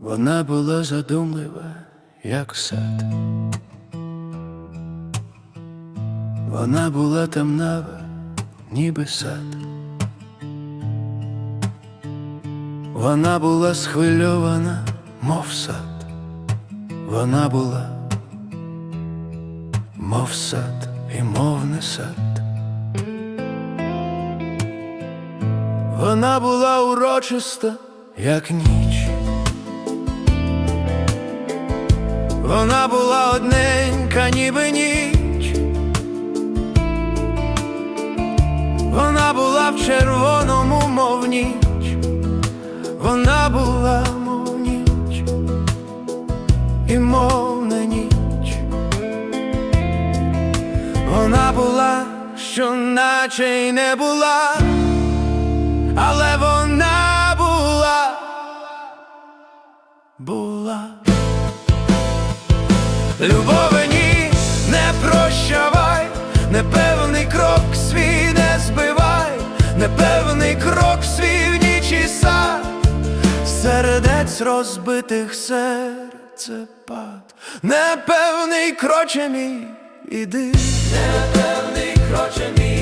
Вона була задумлива, як сад. Вона була темнава, ніби сад. Вона була схвильована, мов сад. Вона була, мов сад і мов не сад. Вона була урочиста, як ніч. Вона була одненька, ніби ніч. Вона була в червоному, мов ніч. Вона була, мов ніч, і мов не ніч. Вона була, що наче й не була, але Любовині не прощавай, непевний крок свій не збивай, непевний крок свій в ніч і сад, сердець розбитих серцепад, непевний кроче мій, іди, непевний кроче мій,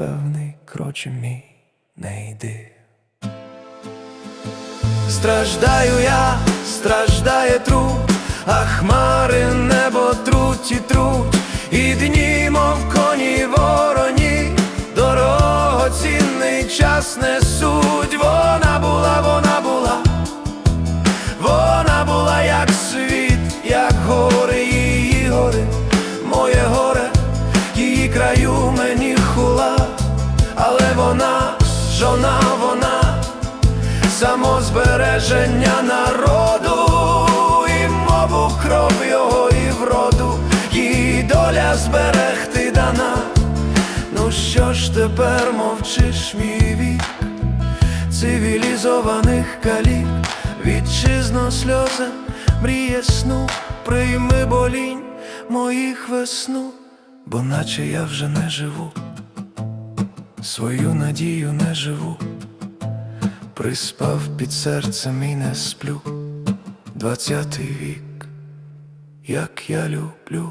непевний кроче мій, не йди. Страждаю я, страждає труд, а хмари небо труть і труть, і дні, мов коні вороні, дорогоцінний час несуть. Вона була, вона була, вона була, як світ, як гори, її гори, моє горе, її краю жона вона самозбереження народу, і мову кров його, і вроду, її доля зберегти дана. Ну що ж тепер мовчиш, мій вік, цивілізованих калік, вітчизно сльози, мріє сну, прийми болінь моїх весну, бо наче я вже не живу, свою надію не живу. Приспав під серцем і не сплю, двадцятий вік, як я люблю.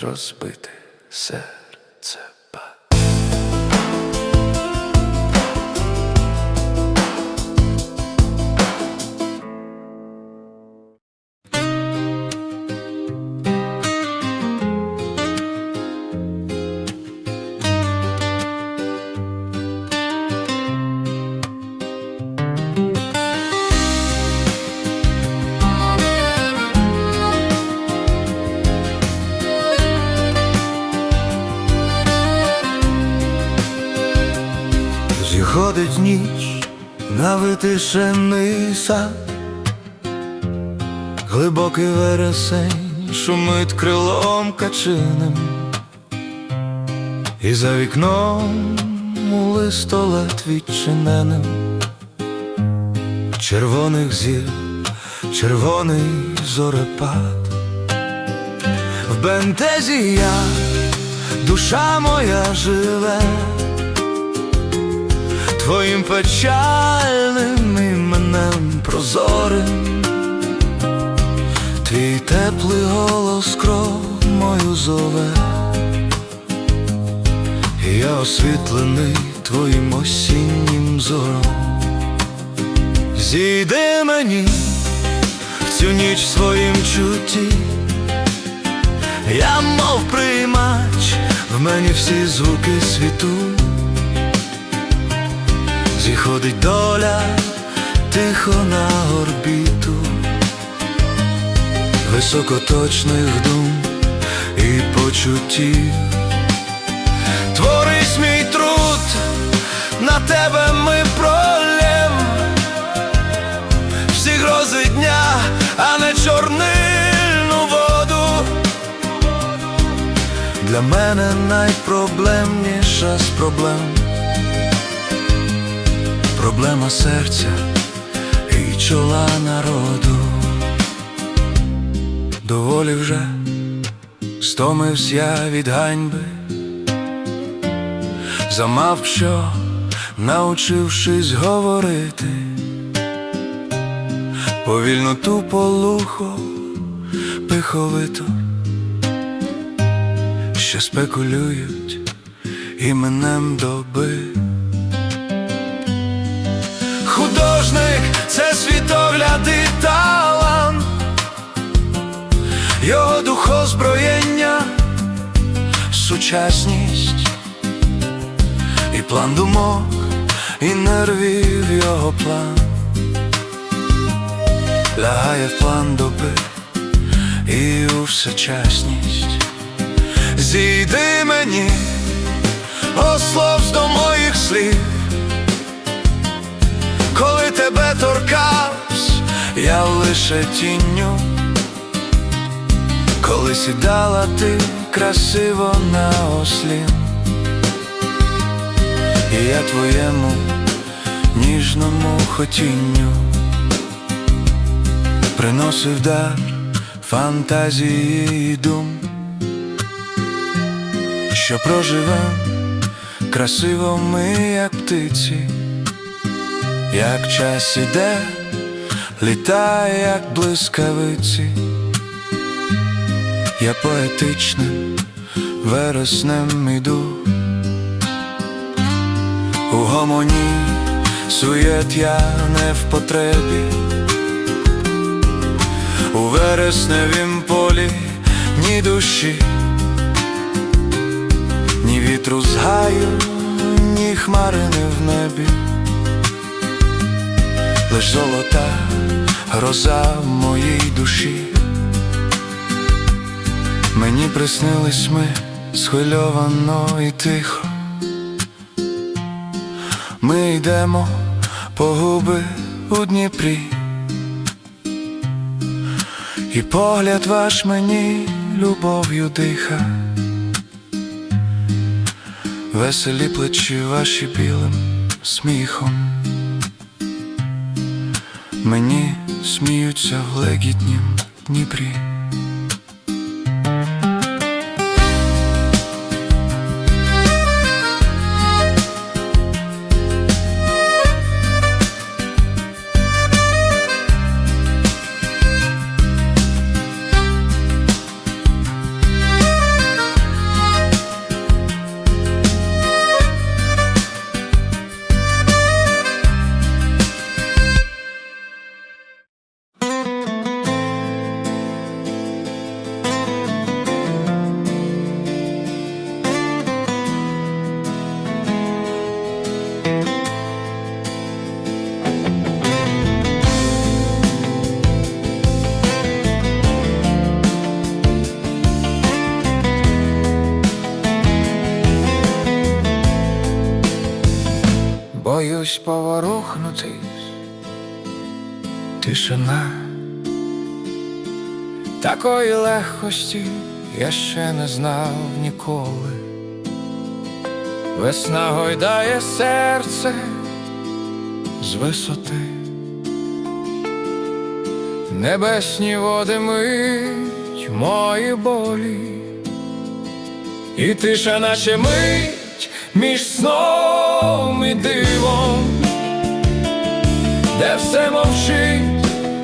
Розбитих серце Зіходить ніч на витишений сад, глибокий вересень шумить крилом качиним, і за вікном у листолет відчиненим, червоних зір, червоний зорепад, в бентезі я, душа моя живе твоїм печальним іменем прозорим, твій теплий голос кров мою зове, я освітлений твоїм осіннім зором. Зійди мені в цю ніч в своїм чутті, я мов приймач, в мені всі звуки світу. Зіходить доля тихо на орбіту високоточних дум і почуттів. Творись мій труд на тебе ми пролєм всі грози дня, а не чорнильну воду. Для мене найпроблемніша з проблем Проблема серця і чола народу. Доволі вже стомився я від ганьби, замав що, научившись говорити, повільно тупо лухо, пиховито, що спекулюють іменем доби. Художник це світогляд і талант, його духозброєння, сучасність і план думок, і нервів його план лягає в план доби і у всечасність. Зійди мені, ослов до моїх слів. Коли тебе торкавсь, я лише тінню, коли сідала ти красиво на ослін, і я твоєму ніжному хотінню приносив дар фантазії і дум, що проживем красиво ми, як птиці. Як час іде, літає, як блискавиці, я поетичним вереснем іду, у гомоні суєт я не в потребі, у вересневім полі ні душі, ні вітру з гаю, ні хмарини в небі лиш золота гроза в моїй душі. Мені приснились ми схвильовано і тихо. Ми йдемо по губи у Дніпрі, і погляд ваш мені любов'ю диха, веселі плечі ваші білим сміхом. Мені сміються в легітнім Дніпрі. Тишина. Такої легкості я ще не знав ніколи. Весна гойдає серце з висоти, небесні води мить мої болі, і тиша, наче мить між сном і дивом, де все мовчить,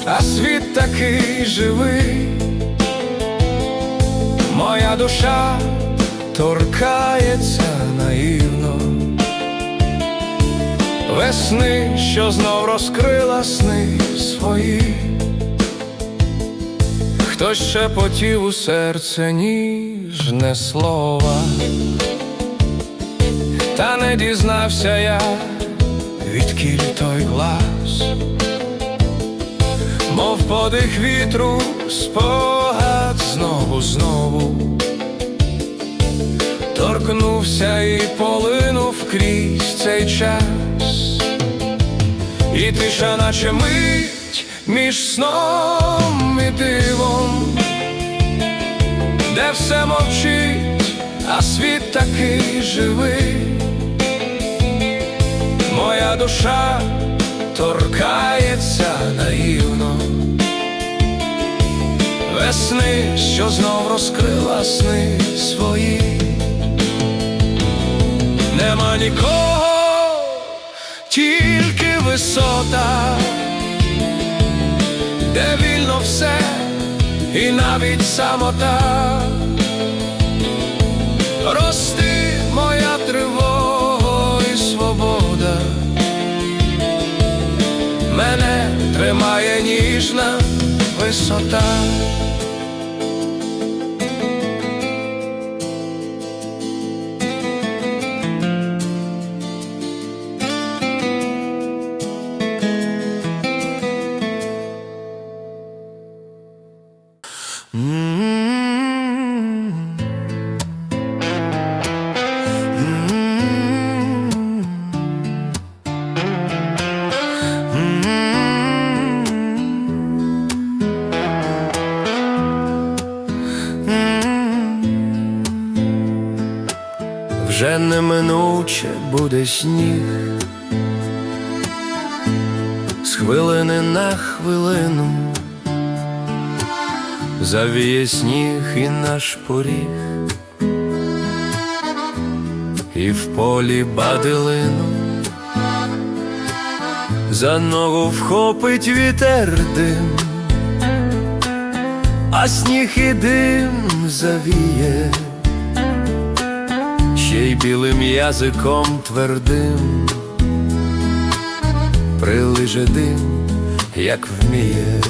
а світ такий живий. Моя душа торкається наївно весни, що знов розкрила сни свої. Хтось шепотів у серце ніжне слова, та не дізнався я, відкіль той глас, мов подих вітру, спогад знову, знову торкнувся і полинув крізь цей час. і тиша, наче мить між сном і дивом, де все мовчить, а світ такий живий. Моя душа торкається наївно весни, що знов розкрила сни свої. Нема нікого, тільки висота, де вільно все, і навіть самота. Рости висота. Неминуче буде сніг, з хвилини на хвилину завіє сніг і наш поріг, і в полі бадилину за ногу вхопить вітер дим, а сніг і дим завіє ще й білим язиком твердим, прилиже дим, як вміє,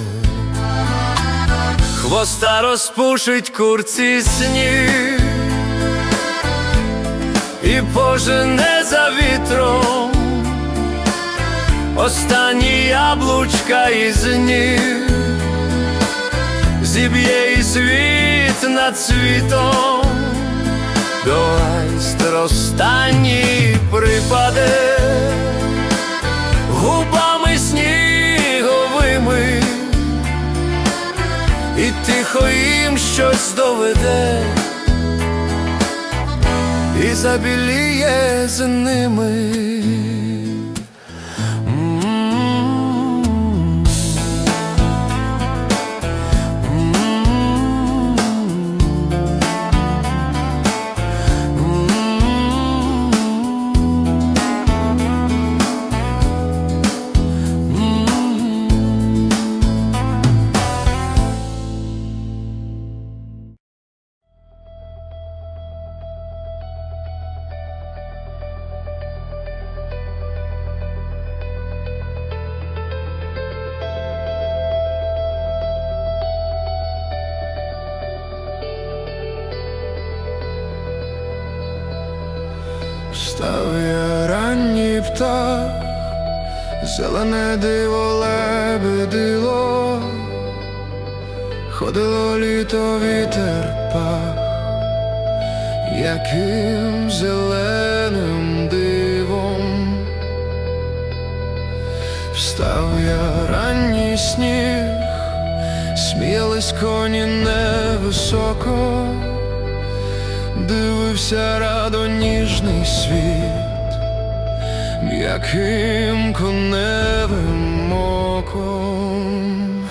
хвоста розпушить курці сніг і пожене за вітром останні яблучка із ніг, зіб'є і світ над світом до айстер останній припаде. Губами сніговими, і тихо їм щось доведе, і забіліє з ними. Став я ранній птах, зелене диво лебедило, ходило літо вітер пах, яким зеленим дивом, встав я ранній сніг, сміялись коні невисоко. Дивився радо ніжний світ, м'яким коневим оком.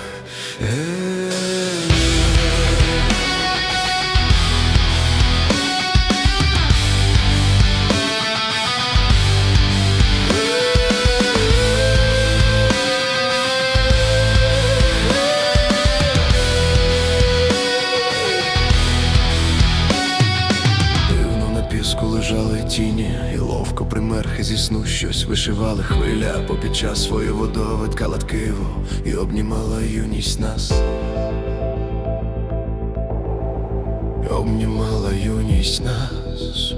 Щось вишивали хвиля, бо під час свою водовид калаткиво і обнімала юність нас. Обнімала юність нас.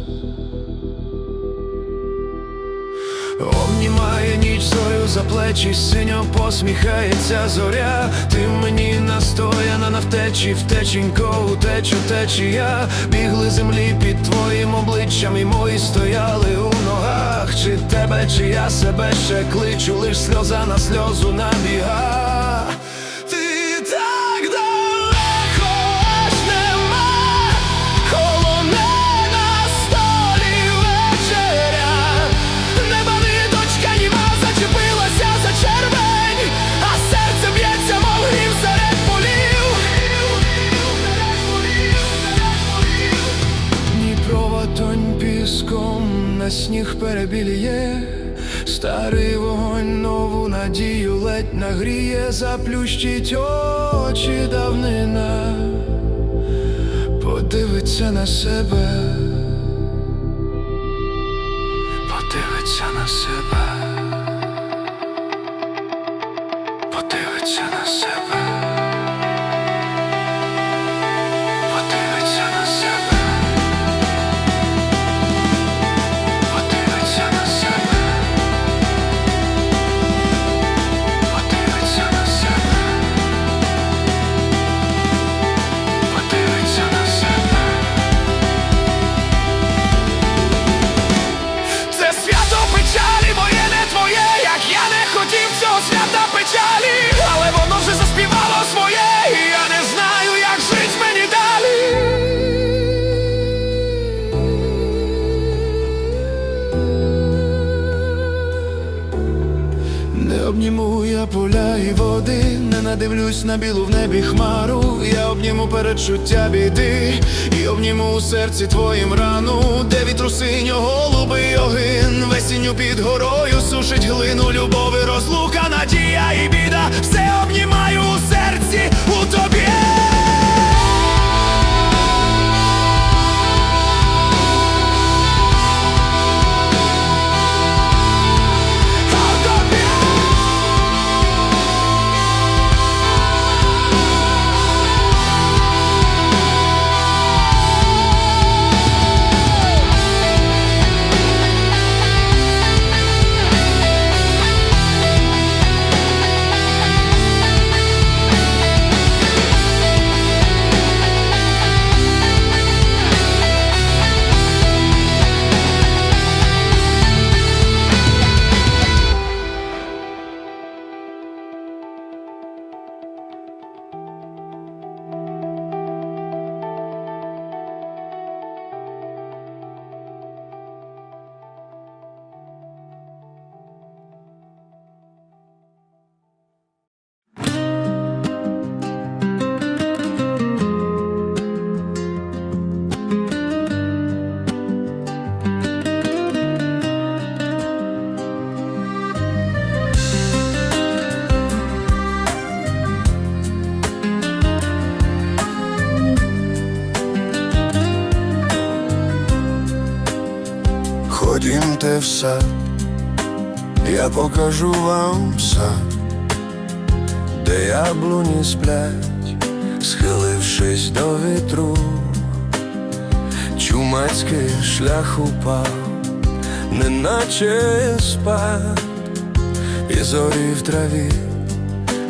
Обнімає ніч зорю за плечі, синьо посміхається зоря. Ти мені настояна на втечі, втеченько, утечу течія. Бігли землі під твоїм обличчям, і мої стояли у. Словах, чи тебе, чи я себе ще кличу, лиш сльоза на сльозу набіга. Тонь піском на сніг перебіліє, старий вогонь нову надію ледь нагріє, заплющить очі давнина, подивиться на себе, і води, не надивлюсь на білу в небі хмару. Я обніму передчуття біди, і обніму у серці твоїм рану, де вітру синьо голубий огин, весінню під горою сушить глину, любови, розлука, надія і біда. Все обнімаю Ходімте в сад, я покажу вам сад, де яблуні сплять, схилившись до вітру, чумацький шлях упав, неначе спад, і зорі в траві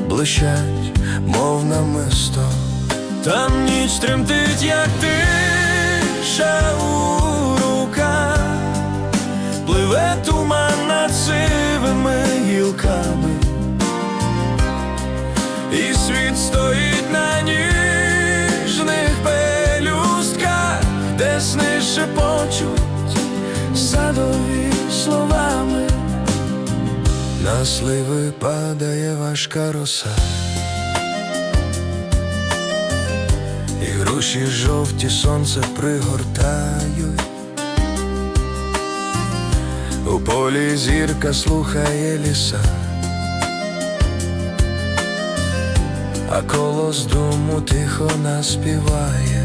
блищать, мов намисто. Там ніч тремтить, як тиша у пливе туман над сивими гілками, і світ стоїть на ніжних пелюстках, де сни шепочуть садові словами, на сливи падає важка роса. І груші жовті сонце пригортають, у полі зірка слухає ліса, а колос думу тихо наспіває,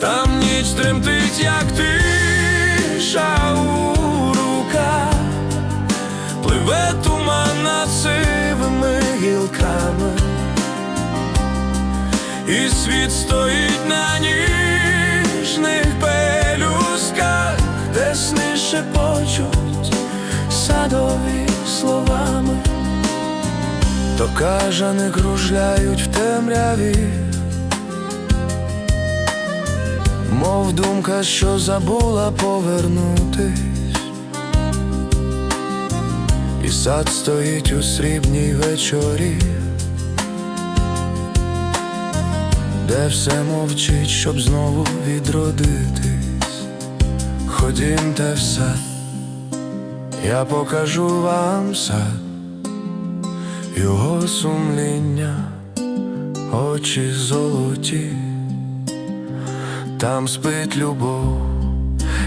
там ніч тремтить, як тиша у руках, пливе туман над сивими гілками. І світ стоїть на ніжних пелюсках, де сни шепочуть садові словами, то кажани кружляють в темряві, мов думка, що забула повернутись, і сад стоїть у срібній вечорі, де все мовчить, щоб знову відродитись. Ходімте в сад, я покажу вам сад, його сумління, очі золоті, там спить любов,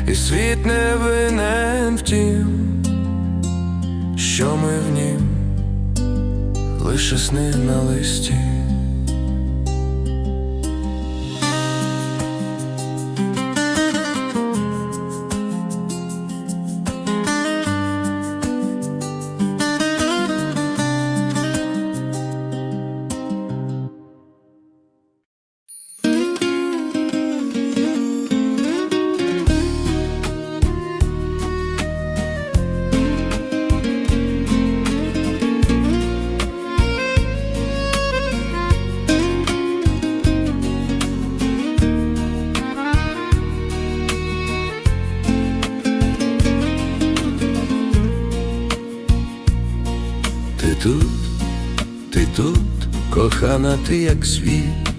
і світ не винен в тім, що ми в нім, лише сни на листі. Кохана, ти як світ,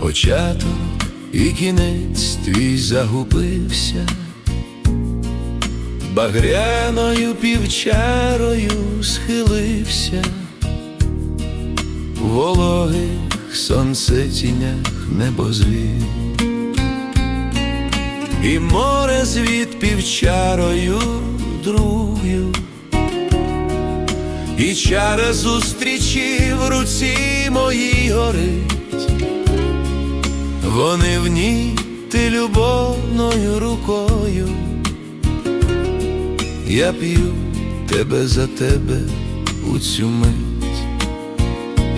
початок і кінець твій загубився, багряною півчарою схилився, в вологих сонцетінях небозвід. І море звід півчарою другою і чара зустрічі в руці моїй горить, вони в ній ти любовною рукою, я п'ю тебе за тебе у цю мить,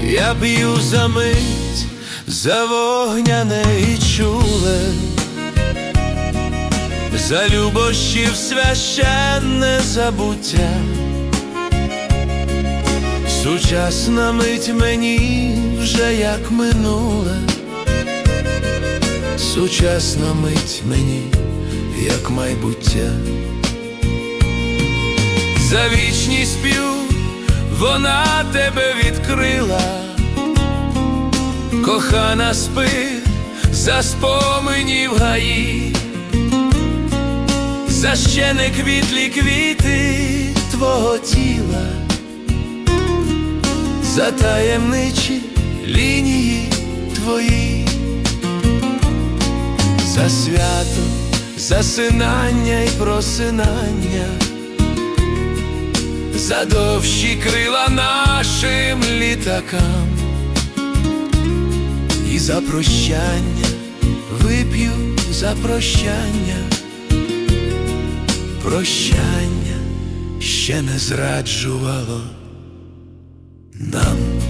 я п'ю за мить, за вогняне і чуле, за любощів священне забуття. Сучасна мить мені вже як минуле, сучасна мить мені, як майбуття, за вічність п'ю, вона тебе відкрила, кохана спи, за споменів гаї, за ще не квітлі квіти твого тіла за таємничі лінії твої, за свято, засинання й просинання, за довші крила нашим літакам, і за прощання вип'ю за прощання, прощання ще не зраджувало Nam.